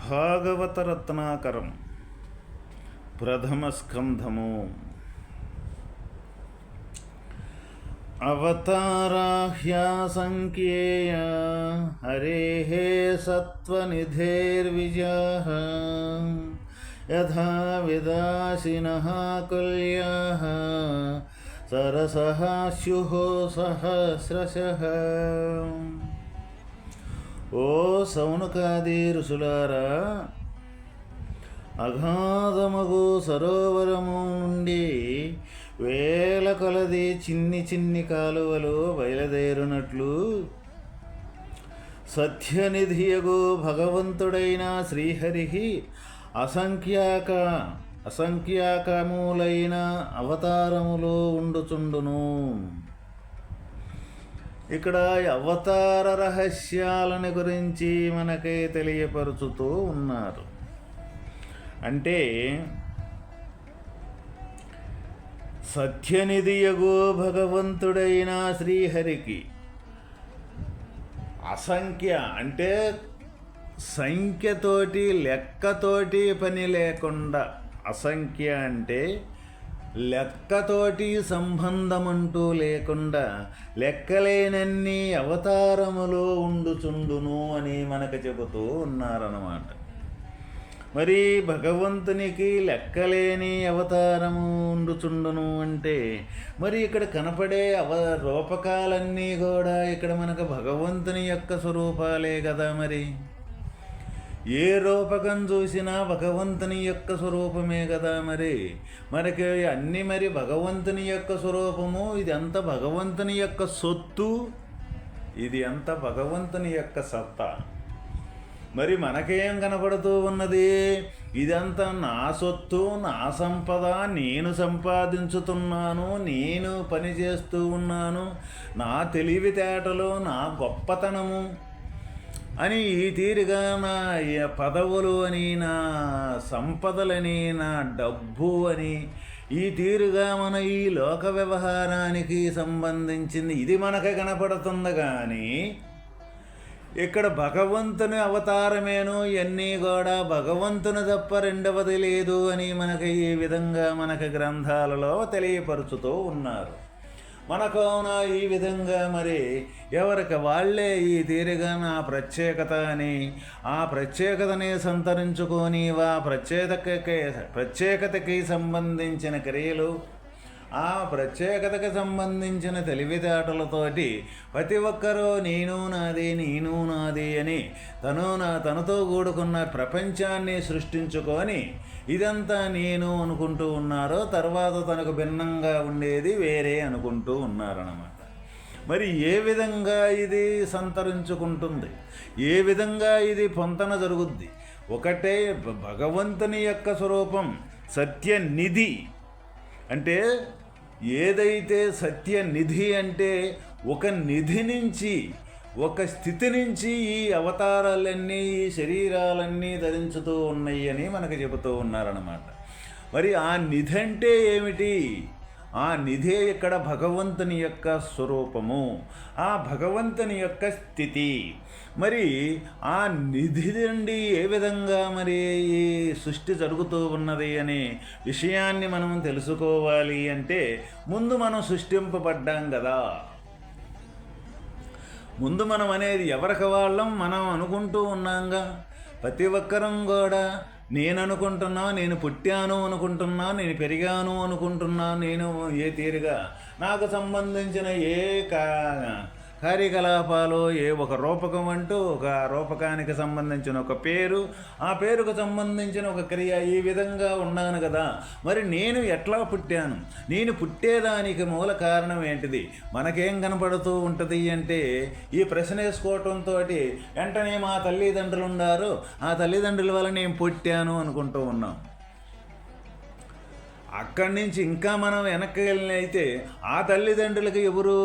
భాగవతరత్నాకరం ప్రథమస్కంధము అవతారాహ్యాసంఖ్యేయ హరేः సత్వనిధేర్విజः యథా విదాసినः కుల్యాः సరసः స్యుः సహస్రశः ఓ సౌనకాది ఋషులారా అగాధమగు సరోవరము నుండి వేల కొలది చిన్ని చిన్ని కాలువలు బయలుదేరునట్లు సత్యనిధియగు భగవంతుడైన శ్రీహరి అసంఖ్యాక అసంఖ్యాకములైన అవతారములు ఉండుచుండును. ఇక్కడ అవతార రహస్యాలని గురించి మనకి తెలియపరుచుతూ ఉన్నారు. అంటే సత్యనిధియగో భగవంతుడైన శ్రీహరికి అసంఖ్య అంటే సంఖ్యతోటి లెక్కతోటి పని లేకుండా అసంఖ్య అంటే లెక్కతోటి సంబంధమంటూ లేకుండా లెక్కలేనన్ని అవతారములో ఉండుచుండును అని మనకు చెబుతూ ఉన్నారన్నమాట. మరి భగవంతునికి లెక్కలేని అవతారము ఉండుచుండును అంటే మరి ఇక్కడ కనపడే అవ రూపకాలన్నీ కూడా ఇక్కడ మనకు భగవంతుని యొక్క స్వరూపాలే కదా మరి? ఏ రూపకం చూసినా భగవంతుని యొక్క స్వరూపమే కదా మరి. మనకి అన్ని మరి భగవంతుని యొక్క స్వరూపము ఇది అంత భగవంతుని యొక్క సొత్తు? ఇది అంత భగవంతుని యొక్క సత్తా? మరి మనకేం కనపడుతూ ఉన్నది? ఇదంతా నా సొత్తు నా సంపద నేను సంపాదించుతున్నాను నేను పని చేస్తూ ఉన్నాను. నా తెలివితేటలు నా గొప్పతనము అని ఈ తీరుగా నా పదవులు అని నా సంపదలని నా డబ్బు అని ఈ తీరుగా మన ఈ లోక వ్యవహారానికి సంబంధించింది. ఇది మనకు కనపడుతుంది కానీ ఇక్కడ భగవంతుని అవతారమేను ఇవన్నీ కూడా భగవంతుని తప్ప రెండవది లేదు అని మనకి ఈ విధంగా మనకి గ్రంథాలలో తెలియపరుచుతూ ఉన్నారు. మనకున ఈ విధంగా మరి ఎవరికి వాళ్ళే ఈ తీరుగా నా ప్రత్యేకత అని ఆ ప్రత్యేకతని సంతరించుకొని వా ప్రత్యేకతకి ప్రత్యేకతకి సంబంధించిన క్రియలు ఆ ప్రత్యేకతకి సంబంధించిన తెలివితేటలతోటి ప్రతి ఒక్కరూ నేను నాది నేను నాది అని తను నా తనతో కూడుకున్న ప్రపంచాన్ని సృష్టించుకొని ఇదంతా నేను అనుకుంటూ ఉన్నారో తర్వాత తనకు భిన్నంగా ఉండేది వేరే అనుకుంటూ ఉన్నారన్నమాట. మరి ఏ విధంగా ఇది సంతరించుకుంటుంది? ఏ విధంగా ఇది పొంతన జరుగుద్ది? ఒకటే భగవంతుని యొక్క స్వరూపం సత్యనిధి. అంటే ఏదైతే సత్య నిధి అంటే ఒక నిధి నుంచి ఒక స్థితి నుంచి ఈ అవతారాలన్నీ ఈ శరీరాలన్నీ ధరించుతూ ఉన్నాయని మనకు చెబుతూ ఉన్నారన్నమాట. మరి ఆ నిధి అంటే ఏమిటి? ఆ నిధే ఇక్కడ భగవంతుని యొక్క స్వరూపము. ఆ భగవంతుని యొక్క స్థితి. మరి ఆ నిధి నుండి ఏ విధంగా మరి ఈ సృష్టి జరుగుతూ ఉన్నది అనే విషయాన్ని మనం తెలుసుకోవాలి అంటే ముందు మనం సృష్టింపబడ్డాం కదా. ముందు మనం అనేది ఎవరికి వాళ్ళం మనం అనుకుంటూ ఉన్నాంగా? ప్రతి ఒక్కరం కూడా నేను అనుకుంటున్నా నేను పుట్టాను అనుకుంటున్నా నేను పెరిగాను అనుకుంటున్నా నేను ఏ తీరుగా? నాకు సంబంధించిన ఏ కా కార్యకలాపాలు ఏ ఒక రూపకం అంటూ ఒక రూపకానికి సంబంధించిన ఒక పేరు ఆ పేరుకు సంబంధించిన ఒక క్రియ ఈ విధంగా ఉన్నాను కదా. మరి నేను ఎట్లా పుట్టాను? నేను పుట్టేదానికి మూల కారణం ఏంటిది? మనకేం కనపడుతూ ఉంటుంది అంటే ఈ ప్రశ్న వేసుకోవటంతో వెంటనే మా తల్లిదండ్రులు ఉన్నారు ఆ తల్లిదండ్రుల వల్ల నేను పుట్టాను అనుకుంటూ ఉన్నాం. అక్కడి నుంచి ఇంకా మనం వెనక్కి వెళ్ళిన అయితే ఆ తల్లిదండ్రులకి ఎవరు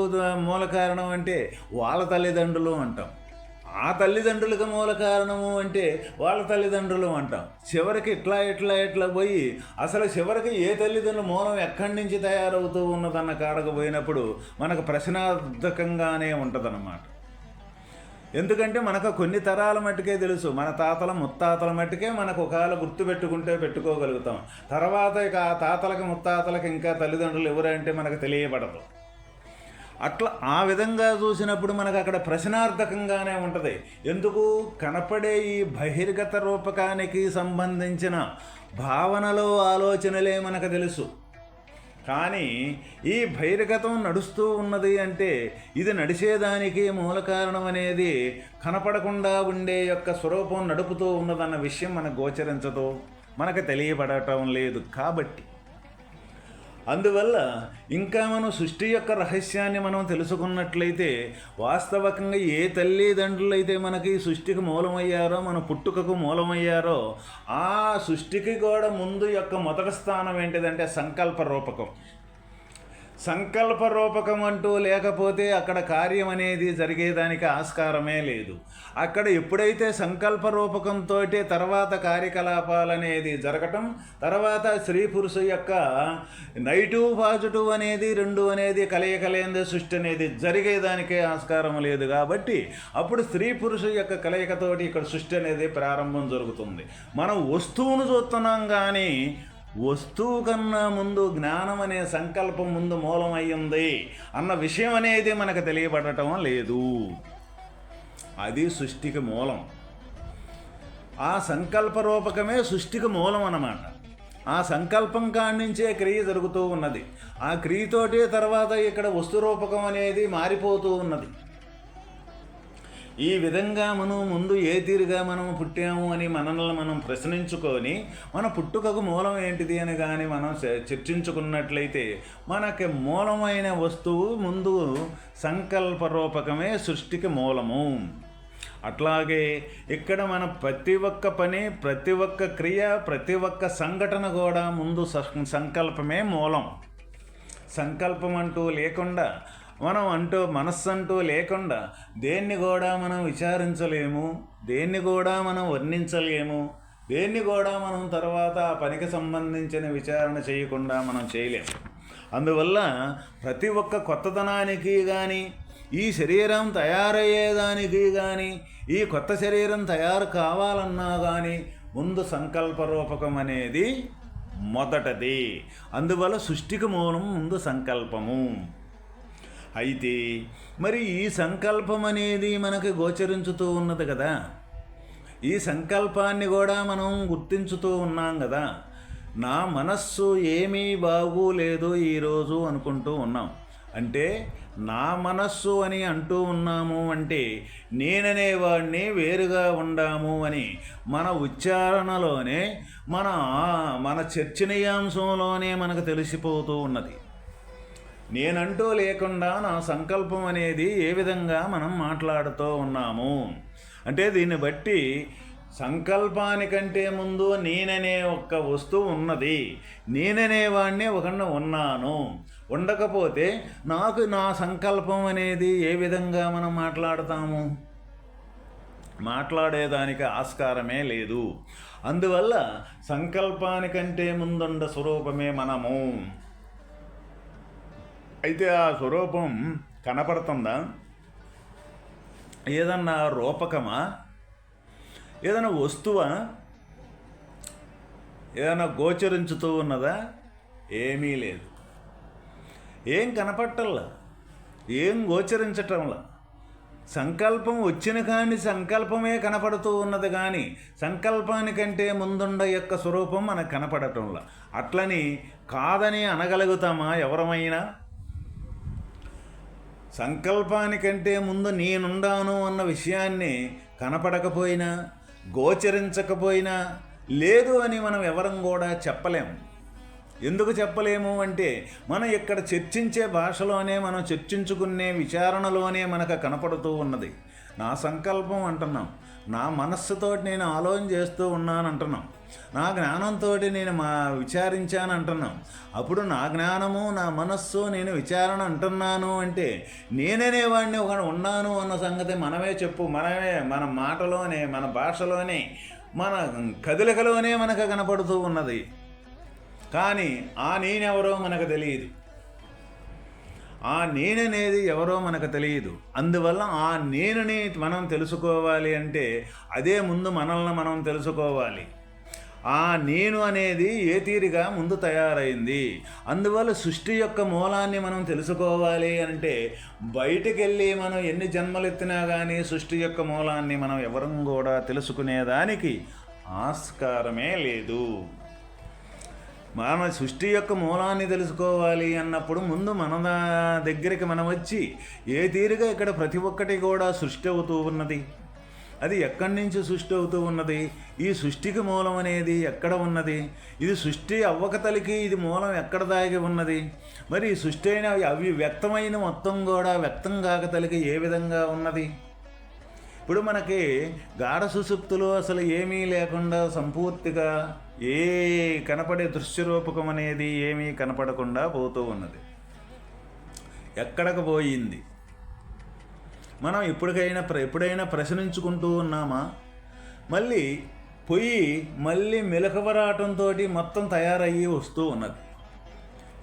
మూల కారణం అంటే వాళ్ళ తల్లిదండ్రులు అంటాం. ఆ తల్లిదండ్రులకు మూల కారణము అంటే వాళ్ళ తల్లిదండ్రులు అంటాం. చివరికి ఇట్లా ఇట్లా ఇట్లా పోయి అసలు చివరికి ఏ తల్లిదండ్రుల మూలం ఎక్కడి నుంచి తయారవుతూ ఉన్నదన్న కాడకు పోయినప్పుడు మనకు ప్రశ్నార్థకంగానే ఉంటుందన్నమాట. ఎందుకంటే మనకు కొన్ని తరాల మట్టుకే తెలుసు. మన తాతల ముత్తాతల మట్టుకే మనకు ఒకవేళ గుర్తు పెట్టుకుంటే పెట్టుకోగలుగుతాం. తర్వాత ఇక ఆ తాతలకి ముత్తాతలకి ఇంకా తల్లిదండ్రులు ఎవరంటే మనకు తెలియబడదు అట్లా ఆ విధంగా చూసినప్పుడు మనకు అక్కడ ప్రశ్నార్థకంగానే ఉంటుంది. ఎందుకు? కనపడే ఈ బహిర్గత రూపకానికి సంబంధించిన భావనలో ఆలోచనలే మనకు తెలుసు. కానీ ఈ బహిర్గతం నడుస్తూ ఉన్నది అంటే ఇది నడిచేదానికి మూల కారణం అనేది కనపడకుండా ఉండే యొక్క స్వరూపం నడుపుతూ ఉన్నదన్న విషయం మనకు గోచరించదు. మనకు తెలియబడటం లేదు కాబట్టి. అందువల్ల ఇంకా మనం సృష్టి యొక్క రహస్యాన్ని మనం తెలుసుకున్నట్లయితే వాస్తవకంగా ఏ తల్లిదండ్రులైతే మనకి సృష్టికి మూలమయ్యారో మన పుట్టుకకు మూలమయ్యారో ఆ సృష్టికి కూడా ముందు యొక్క మొదటి స్థానం ఏంటిదంటే సంకల్ప రూపకం. సంకల్ప రూపకం అంటూ లేకపోతే అక్కడ కార్యం అనేది జరిగేదానికి ఆస్కారమే లేదు. అక్కడ ఎప్పుడైతే సంకల్ప రూపకంతో తర్వాత కార్యకలాపాలు అనేది జరగటం తర్వాత స్త్రీ పురుషు యొక్క నెగిటివ్ పాజిటివ్ అనేది రెండు అనేది కలయికలేంది సృష్టి అనేది జరిగేదానికే ఆస్కారం లేదు కాబట్టి అప్పుడు స్త్రీ పురుషు యొక్క కలయికతోటి ఇక్కడ సృష్టి అనేది ప్రారంభం జరుగుతుంది. మనం వస్తువును చూస్తున్నాం కానీ వస్తువు కన్నా ముందు జ్ఞానం అనే సంకల్పం ముందు మూలమయ్యింది అన్న విషయం అనేది మనకు తెలియబడటం లేదు. అది సృష్టికి మూలం. ఆ సంకల్ప రూపకమే సృష్టికి మూలం అన్నమాట. ఆ సంకల్పం కాణించే నుంచే క్రియ జరుగుతూ ఉన్నది. ఆ క్రియతోటి తర్వాత ఇక్కడ వస్తు రూపకం అనేది మారిపోతూ ఉన్నది. ఈ విధంగా మనం ముందు ఏ తీరుగా మనం పుట్టాము అని మనల్ని మనం ప్రశ్నించుకొని మన పుట్టుకకు మూలం ఏంటిది అని కానీ మనం చ- చర్చించుకున్నట్లయితే మనకి మూలమైన వస్తువు ముందు సంకల్ప రూపకమే సృష్టికి మూలము. అట్లాగే ఇక్కడ మన ప్రతి ఒక్క పని ప్రతి ఒక్క క్రియ ప్రతి ఒక్క సంఘటన కూడా ముందు స- సంకల్పమే మూలం. సంకల్పం అంటూ లేకుండా మనం అంటూ మనస్సు అంటూ లేకుండా దేన్ని కూడా మనం విచారించలేము దేన్ని కూడా మనం వర్ణించలేము దేన్ని కూడా మనం తర్వాత ఆ పనికి సంబంధించిన విచారణ చేయకుండా మనం చేయలేము. అందువల్ల ప్రతి ఒక్క కొత్తదనానికి కానీ ఈ శరీరం తయారయ్యేదానికి కానీ ఈ కొత్త శరీరం తయారు కావాలన్నా కానీ ముందు సంకల్ప రూపకం అనేది మొదటది. అందువల్ల సృష్టికి మూలం ముందు సంకల్పము. అయితే మరి ఈ సంకల్పం అనేది మనకు గోచరించుతూ ఉన్నది కదా. ఈ సంకల్పాన్ని కూడా మనం గుర్తించుతూ ఉన్నాం కదా. నా మనస్సు ఏమీ బాగోలేదు ఈరోజు అనుకుంటూ ఉన్నాం. అంటే నా మనస్సు అని అంటూ ఉన్నాము అంటే నేననేవాడిని వేరుగా ఉండాము అని మన ఉచ్చారణలోనే మన మన చర్చనీయాంశంలోనే మనకు తెలిసిపోతూ ఉన్నది. నేనంటూ లేకుండా నా సంకల్పం అనేది ఏ విధంగా మనం మాట్లాడుతూ ఉన్నాము? అంటే దీన్ని బట్టి సంకల్పానికంటే ముందు నేననే ఒక్క వస్తువు ఉన్నది. నేననే వాణ్ణి ఒకన్న ఉన్నాను. ఉండకపోతే నాకు నా సంకల్పం అనేది ఏ విధంగా మనం మాట్లాడతాము? మాట్లాడేదానికి ఆస్కారమే లేదు. అందువల్ల సంకల్పానికంటే ముందుండ స్వరూపమే మనము. అయితే ఆ స్వరూపం కనపడుతుందా? ఏదన్నా రూపకమా? ఏదైనా వస్తువా? ఏదైనా గోచరించుతూ ఉన్నదా? ఏమీ లేదు. ఏం కనపట్టల్లా? ఏం గోచరించటంలా? సంకల్పం వచ్చిన కానీ సంకల్పమే కనపడుతూ ఉన్నది కానీ సంకల్పానికంటే ముందుండ యొక్క స్వరూపం మనకు కనపడటంలా. అట్లని కాదని అనగలుగుతామా ఎవరమైనా? సంకల్పానికంటే ముందు నేనుండాను అన్న విషయాన్ని కనపడకపోయినా గోచరించకపోయినా లేదు అని మనం ఎవరం కూడా చెప్పలేము ఎందుకు చెప్పలేము అంటే మనం ఇక్కడ చర్చించే భాషలోనే మనం చర్చించుకునే విచారణలోనే మనకు కనపడుతూ ఉన్నది. నా సంకల్పం అంటున్నాం. నా మనస్సుతో నేను ఆలోచన చేస్తూ ఉన్నాను అంటున్నాం నా జ్ఞానంతో నేను మా విచారించాను అంటున్నాం. అప్పుడు నా జ్ఞానము నా మనస్సు నేను విచారణ అంటున్నాను అంటే నేననే వాడిని ఒక ఉన్నాను అన్న సంగతి మనమే చెప్పు మనమే మన మాటలోనే మన భాషలోనే మన కదలికలోనే మనకు కనపడుతూ ఉన్నది. కానీ ఆ నేనెవరో మనకు తెలియదు. ఆ నేననేది ఎవరో మనకు తెలియదు. అందువల్ల ఆ నేనని మనం తెలుసుకోవాలి అంటే అదే ముందు మనల్ని మనం తెలుసుకోవాలి. ఆ నేను అనేది ఏ తీరిగా ముందు తయారైంది. అందువల్ల సృష్టి యొక్క మూలాన్ని మనం తెలుసుకోవాలి అంటే బయటికి వెళ్ళి మనం ఎన్ని జన్మలు ఎత్తినా కానీ సృష్టి యొక్క మూలాన్ని మనం ఎవరం కూడా తెలుసుకునేదానికి ఆస్కారమే లేదు. మన సృష్టి యొక్క మూలాన్ని తెలుసుకోవాలి అన్నప్పుడు ముందు మన దా- దగ్గరికి మనం వచ్చి ఏ తీరుగా ఇక్కడ ప్రతి ఒక్కటి కూడా సృష్టి అవుతూ ఉన్నది? అది ఎక్కడి నుంచి సృష్టి అవుతూ ఉన్నది? ఈ సృష్టికి మూలం అనేది ఎక్కడ ఉన్నది? ఇది సృష్టి అవ్వకతలికి ఇది మూలం ఎక్కడ దాగి ఉన్నది? మరి ఈ సృష్టి అయిన అవి వ్యక్తమైన మొత్తం కూడా వ్యక్తం కాకతలికి ఏ విధంగా ఉన్నది? ఇప్పుడు మనకి గాఢ సుసుప్తులు అసలు ఏమీ లేకుండా సంపూర్తిగా ఏ కనపడే దృశ్యరూపకం అనేది ఏమీ కనపడకుండా పోతూ ఉన్నది. ఎక్కడకు పోయింది? మనం ఎప్పటికైనా ప్ర ఎప్పుడైనా ప్రశ్నించుకుంటూ ఉన్నామా? మళ్ళీ పొయ్యి మళ్ళీ మెలకవరాటంతో మొత్తం తయారయ్యి వస్తూ ఉన్నది.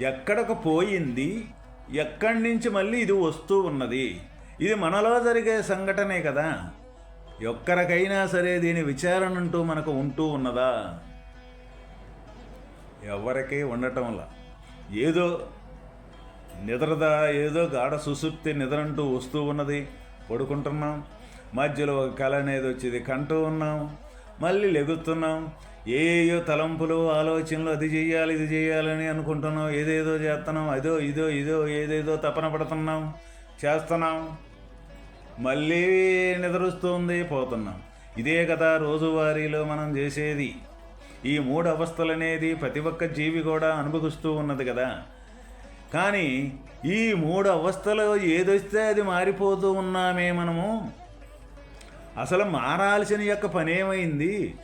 ఎక్కడకు పోయింది ఎక్కడి నుంచి మళ్ళీ ఇది వస్తూ ఉన్నది? ఇది మనలో జరిగే సంఘటనే కదా. ఎక్కడికైనా సరే దీని విచారణ అంటూ మనకు ఉంటూ ఉన్నదా? ఎవరికీ ఉండటంలా ఏదో నిద్రదా ఏదో గాఢ సుసుప్తి నిద్రంటూ వస్తూ ఉన్నది. పడుకుంటున్నాం. మధ్యలో ఒక కళ అనేది వచ్చేది. కంటూ ఉన్నాం. మళ్ళీ లెగుతున్నాం. ఏయో తలంపులు ఆలోచనలు అది చేయాలి ఇది చేయాలని అనుకుంటున్నాం. ఏదేదో చేస్తున్నాం. అదో ఇదో ఇదో ఏదేదో తపన పడుతున్నాం. చేస్తున్నాం. మళ్ళీ నిద్రస్తుంది పోతున్నాం. ఇదే కదా రోజువారీలో మనం చేసేది. ఈ మూడు అవస్థలు అనేది ప్రతి ఒక్క జీవి కూడా అనుభవిస్తూ ఉన్నది కదా. కానీ ఈ మూడు అవస్థలు ఏదొస్తే అది మారిపోతూ ఉన్నామే మనము. అసలు మారాల్సిన యొక్క పనేమైంది?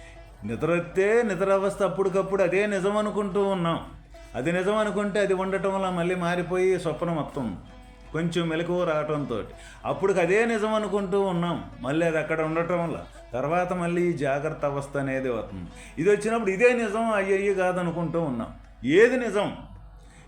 నిద్రొస్తే నిద్ర అవస్థ అప్పటికప్పుడు అదే నిజం అనుకుంటూ ఉన్నాం. అది నిజం అనుకుంటే అది ఉండటం వల్ల మళ్ళీ మారిపోయి స్వప్నం మొత్తం కొంచెం మెలకువ రావటంతో అప్పటికి అదే నిజం అనుకుంటూ ఉన్నాం. మళ్ళీ అది అక్కడ ఉండటం వల్ల. తర్వాత మళ్ళీ ఈ జాగ్రత్త అవస్థ అనేది అవుతుంది. ఇది వచ్చినప్పుడు ఇదే నిజం అయ్యయ్యి కాదనుకుంటూ ఉన్నాం. ఏది నిజం?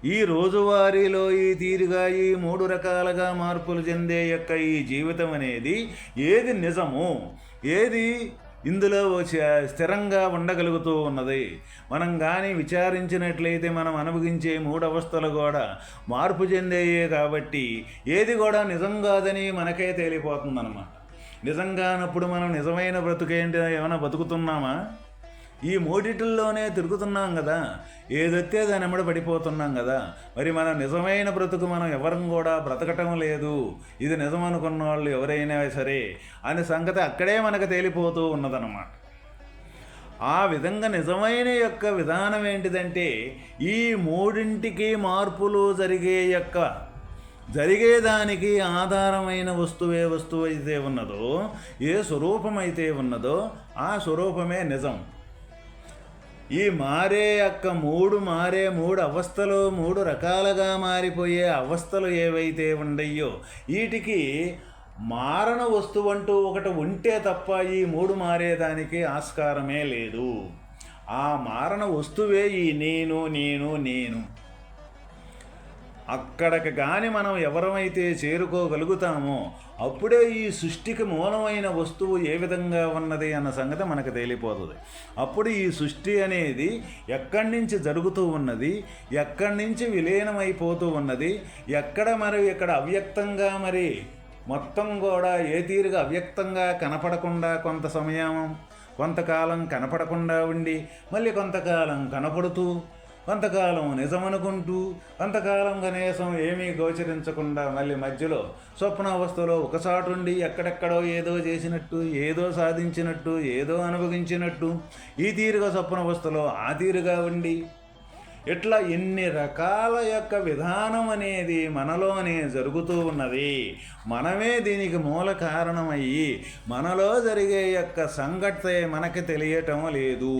ఈ రోజువారీలో ఈ తీరుగా ఈ మూడు రకాలుగా మార్పులు చెందే యొక్క ఈ జీవితం అనేది ఏది నిజము ఏది ఇందులో స్థిరంగా ఉండగలుగుతూ ఉన్నది. మనం కానీ విచారించినట్లయితే మనం అనుభవించే మూడవస్థలు కూడా మార్పు చెందేయే కాబట్టి ఏది కూడా నిజం కాదని మనకే తేలిపోతుందన్నమాట. నిజంగానప్పుడు మనం నిజమైన బ్రతుకేంటి ఏమైనా బతుకుతున్నామా? ఈ మూడిటిల్లోనే తిరుగుతున్నాం కదా. ఏదొత్తే దాని ఎమ్మడ పడిపోతున్నాం కదా. మరి మన నిజమైన బ్రతుకు మనం ఎవరం కూడా బ్రతకటం లేదు. ఇది నిజం అనుకున్న వాళ్ళు ఎవరైనా సరే అనే సంగతి అక్కడే మనకు తేలిపోతూ ఉన్నదన్నమాట. ఆ విధంగా నిజమైన యొక్క విధానం ఏంటిదంటే ఈ మూడింటికి మార్పులు జరిగే యొక్క జరిగేదానికి ఆధారమైన వస్తువే వస్తువు అయితే ఉన్నదో ఏ స్వరూపమైతే ఉన్నదో ఆ స్వరూపమే నిజం. ఈ మారే యొక్క మూడు మారే మూడు అవస్థలు మూడు రకాలుగా మారిపోయే అవస్థలు ఏవైతే ఉండయో వీటికి మారణ వస్తువు అంటూ ఒకటి ఉంటే తప్ప ఈ మూడు మారేదానికి ఆస్కారమే లేదు. ఆ మారణ వస్తువే ఈ నేను నేను నేను. అక్కడికి కానీ మనం ఎవరమైతే చేరుకోగలుగుతామో అప్పుడే ఈ సృష్టికి మూలమైన వస్తువు ఏ విధంగా ఉన్నది అన్న సంగతి మనకు తేలిపోతుంది. అప్పుడు ఈ సృష్టి అనేది ఎక్కడి నుంచి జరుగుతూ ఉన్నది ఎక్కడి నుంచి విలీనమైపోతూ ఉన్నది ఎక్కడ మరి ఇక్కడ అవ్యక్తంగా మరి మొత్తం కూడా ఏ తీరుగా అవ్యక్తంగా కనపడకుండా కొంత సమయం కొంతకాలం కనపడకుండా ఉండి మళ్ళీ కొంతకాలం కనపడుతూ కొంతకాలం నిజమనుకుంటూ కొంతకాలం కనీసం ఏమీ గోచరించకుండా మళ్ళీ మధ్యలో స్వప్నావస్థలో ఒకసాటుండి ఎక్కడెక్కడో ఏదో చేసినట్టు ఏదో సాధించినట్టు ఏదో అనుభవించినట్టు ఈ తీరుగా స్వప్నావస్థలో ఆ తీరుగా ఉండి ఇట్లా ఎన్ని రకాల యొక్క విధానం అనేది మనలోనే జరుగుతూ ఉన్నది. మనమే దీనికి మూల కారణమయ్యి మనలో జరిగే యొక్క సంఘటన మనకి తెలియటం లేదు.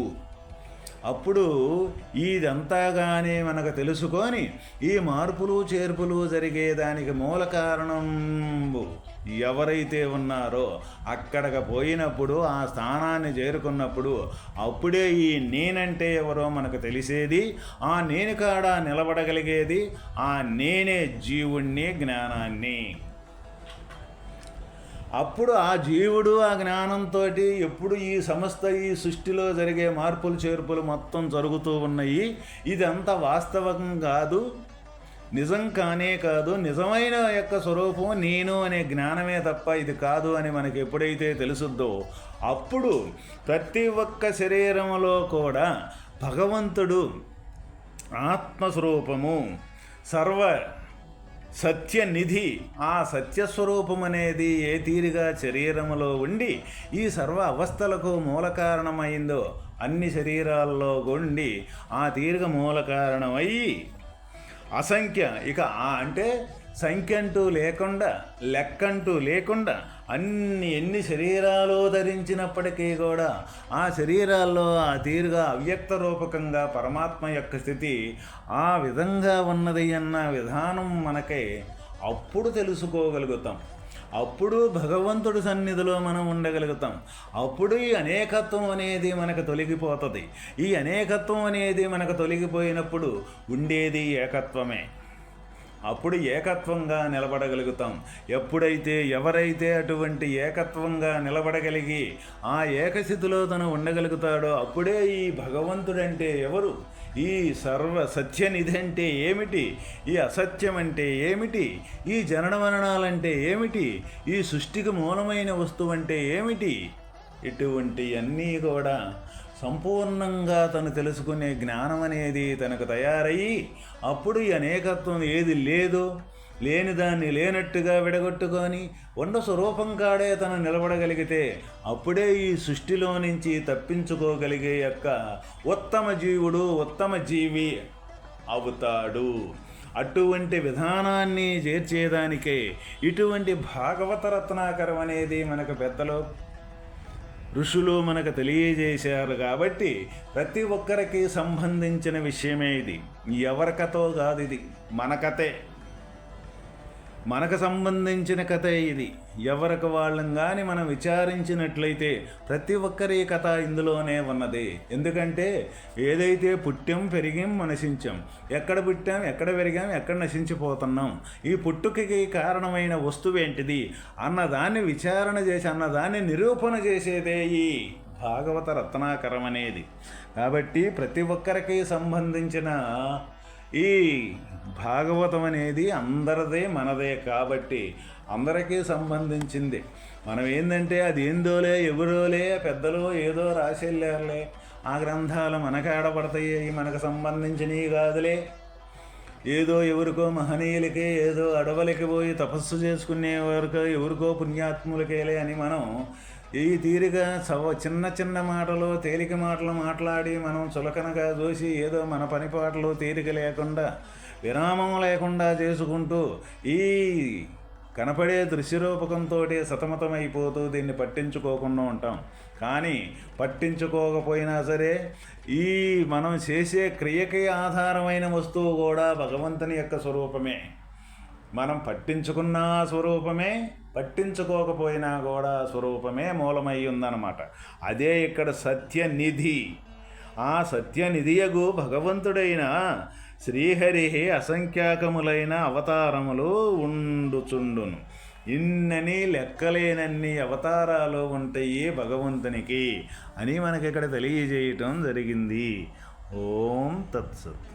అప్పుడు ఇదంతాగానే మనకు తెలుసుకొని ఈ మార్పులు చేర్పులు జరిగేదానికి మూల కారణం ఎవరైతే ఉన్నారో అక్కడికి పోయినప్పుడు ఆ స్థానాన్ని చేరుకున్నప్పుడు అప్పుడే ఈ నేనంటే ఎవరో మనకు తెలిసేది ఆ నేను కాడ నిలబడగలిగేది ఆ నేనే జీవుణ్ణి జ్ఞానాన్ని. అప్పుడు ఆ జీవుడు ఆ జ్ఞానంతో ఎప్పుడు ఈ సమస్త ఈ సృష్టిలో జరిగే మార్పులు చేర్పులు మొత్తం జరుగుతూ ఉన్నాయి. ఇదంతా వాస్తవం కాదు. నిజం కానే కాదు. నిజమైన యొక్క స్వరూపం నేను అనే జ్ఞానమే తప్ప ఇది కాదు అని మనకి ఎప్పుడైతే తెలుసుద్దో అప్పుడు ప్రతి ఒక్క శరీరంలో కూడా భగవంతుడు ఆత్మస్వరూపము సర్వ సత్యనిధి ఆ సత్యస్వరూపం అనేది ఏ తీరుగా శరీరములో ఉండి ఈ సర్వ అవస్థలకు మూల కారణమైందో అన్ని శరీరాల్లో ఉండి ఆ తీరుగా మూల కారణమయ్యి అసంఖ్య ఇక ఆ అంటే సంఖ్య అంటూ లేకుండా లెక్కంటూ లేకుండా అన్ని ఎన్ని శరీరాలు ధరించినప్పటికీ కూడా ఆ శరీరాల్లో ఆ తీరుగా అవ్యక్త రూపకంగా పరమాత్మ యొక్క స్థితి ఆ విధంగా ఉన్నది అన్న విధానం మనకే అప్పుడు తెలుసుకోగలుగుతాం. అప్పుడు భగవంతుడి సన్నిధిలో మనం ఉండగలుగుతాం. అప్పుడు ఈ అనేకత్వం అనేది మనకు తొలగిపోతుంది. ఈ అనేకత్వం అనేది మనకు తొలగిపోయినప్పుడు ఉండేది ఏకత్వమే. అప్పుడు ఏకత్వంగా నిలబడగలుగుతాం. ఎప్పుడైతే ఎవరైతే అటువంటి ఏకత్వంగా నిలబడగలిగి ఆ ఏకస్థితిలో తను ఉండగలుగుతాడో అప్పుడే ఈ భగవంతుడంటే ఎవరు? ఈ సర్వ సత్యనిధి అంటే ఏమిటి? ఈ అసత్యం అంటే ఏమిటి? ఈ జనన మరణాలంటే ఏమిటి? ఈ సృష్టికి మూలమైన వస్తువు అంటే ఏమిటి? ఇటువంటి అన్నీ కూడా సంపూర్ణంగా తను తెలుసుకునే జ్ఞానం అనేది తనకు తయారయ్యి అప్పుడు ఈ అనేకత్వం ఏది లేదో లేని దాన్ని లేనట్టుగా విడగొట్టుకొని వండ స్వరూపం కాడే తను నిలబడగలిగితే అప్పుడే ఈ సృష్టిలో నుంచి తప్పించుకోగలిగే యొక్క ఉత్తమ జీవుడు ఉత్తమ జీవి అవుతాడు. అటువంటి విధానాన్ని చేర్చేదానికే ఇటువంటి భాగవత రత్నాకరం అనేది మనకు పెద్దలో ఋషులు మనకు తెలియజేశారు కాబట్టి ప్రతి ఒక్కరికి సంబంధించిన విషయమే ఇది. ఎవరికతో కాదు ఇది. మన కథే. మనకు సంబంధించిన కథ ఇది. ఎవరికి వాళ్ళం కానీ మనం విచారించినట్లయితే ప్రతి ఒక్కరి కథ ఇందులోనే ఉన్నది. ఎందుకంటే ఏదైతే పుట్టాం పెరిగాం నశించాం ఎక్కడ పుట్టాం ఎక్కడ పెరిగాం ఎక్కడ నశించిపోతున్నాం ఈ పుట్టుకకి కారణమైన వస్తువు ఏంటిది అన్నదాన్ని విచారణ చేసి అన్నదాన్ని నిరూపణ చేసేదే ఈ భాగవత రత్నాకరం అనేది. కాబట్టి ప్రతి ఒక్కరికి సంబంధించిన ఈ భాగవతం అనేది అందరిదే మనదే కాబట్టి అందరికీ సంబంధించింది. మనం ఏంటంటే అది ఏందోలే ఎవరోలే పెద్దలు ఏదో రాసేళ్ళారులే. ఆ గ్రంథాలు మనకు ఆడపడతాయి మనకు సంబంధించినవి కాదులే. ఏదో ఎవరికో మహనీయులకే ఏదో అడవులకి పోయి తపస్సు చేసుకునే వరకు ఎవరికో పుణ్యాత్ములకేలే అని మనం ఈ తీరిక చవ చిన్న చిన్న మాటలు తేలిక మాటలు మాట్లాడి మనం చులకనగా చూసి ఏదో మన పనిపాటలు తీరిక లేకుండా విరామం లేకుండా చేసుకుంటూ ఈ కనపడే దృశ్యరూపకంతో సతమతమైపోతూ దీన్ని పట్టించుకోకుండా ఉంటాం. కానీ పట్టించుకోకపోయినా సరే ఈ మనం చేసే క్రియకి ఆధారమైన వస్తువు కూడా భగవంతుని యొక్క స్వరూపమే. మనం పట్టించుకున్న స్వరూపమే పట్టించుకోకపోయినా కూడా స్వరూపమే మూలమై ఉందన్నమాట. అదే ఇక్కడ సత్యనిధి. ఆ సత్యనిధియగు భగవంతుడైన శ్రీహరి అసంఖ్యాకములైన అవతారములు ఉండుచుండును. ఇన్నని లెక్కలేనన్ని అవతారాలు ఉంటాయి భగవంతునికి అని మనకి ఇక్కడ తెలియజేయటం జరిగింది. ఓం తత్సత్